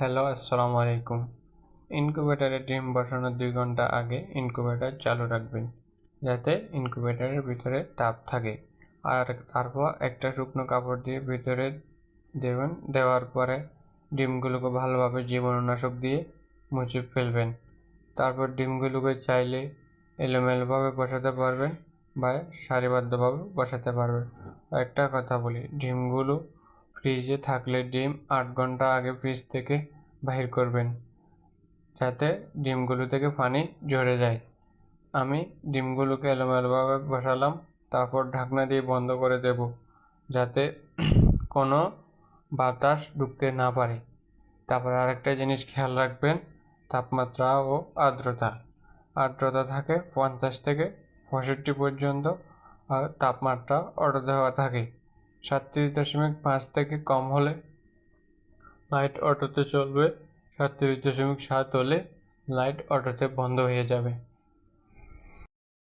Hello, আসসালামু আলাইকুম। ইনকিউবেটারে ডিম বসানোর দুই ঘণ্টা আগে ইনকিউবেটার চালু রাখবেন, যাতে ইনকিউবেটারের ভিতরে তাপ থাকে। আর তারপর একটা শুকনো কাপড় দিয়ে ভিতরে দেবেন, দেওয়ার পরে ডিমগুলোকে ভালোভাবে জীবাণুনাশক দিয়ে মুছে ফেলবেন। তারপর ডিমগুলোকে চাইলে এলোমেলোভাবে বসাতে পারবেন বা সারিবদ্ধভাবে বসাতে পারবেন। একটা কথা বলি, ডিমগুলো ফ্রিজে থাকলে ডিম আট ঘণ্টা আগে ফ্রিজ থেকে বাহির করবেন, যাতে ডিমগুলো থেকে পানি ঝরে যায়। আমি ডিমগুলোকে এলোমেলোভাবে বসালাম, তারপর ঢাকনা দিয়ে বন্ধ করে দেব, যাতে কোনো বাতাস ঢুকতে না পারে। তারপর আরেকটা জিনিস খেয়াল রাখবেন, তাপমাত্রা ও আর্দ্রতা। আর্দ্রতা থাকে পঞ্চাশ থেকে পঁয়ষট্টি পর্যন্ত তাপমাত্রা অটো দেওয়া থাকে। সাতত্রিশ দশমিক পাঁচ থেকে কম হলে লাইট অটোতে চলবে, সাতত্রিশ দশমিক সাত হলে লাইট অটোতে বন্ধ হয়ে যাবে।